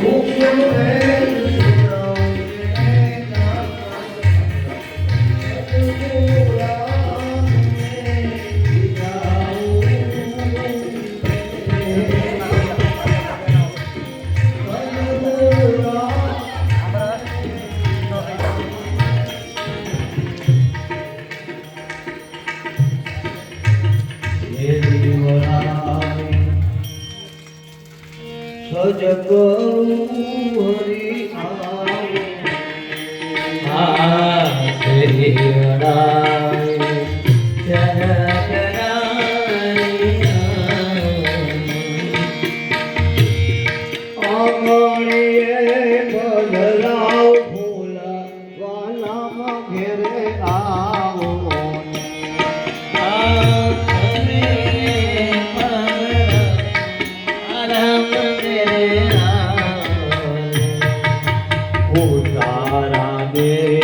O que eu tenho. સજગ હરી આંગણીએ બદલાવ ફૂલ વાલામાં ઘેરે ઉતારા દેશુ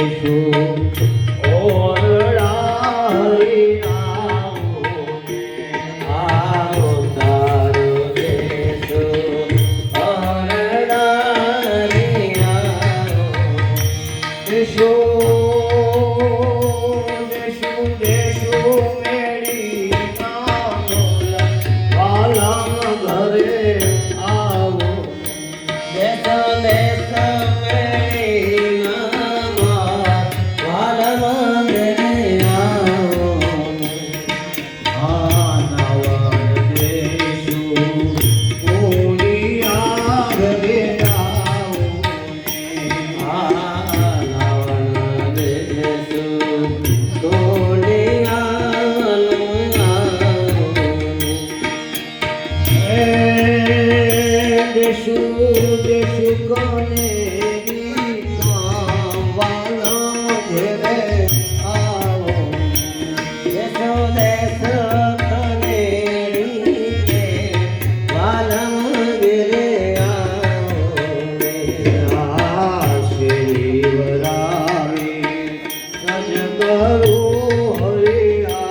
કોને વાલા ઘેરે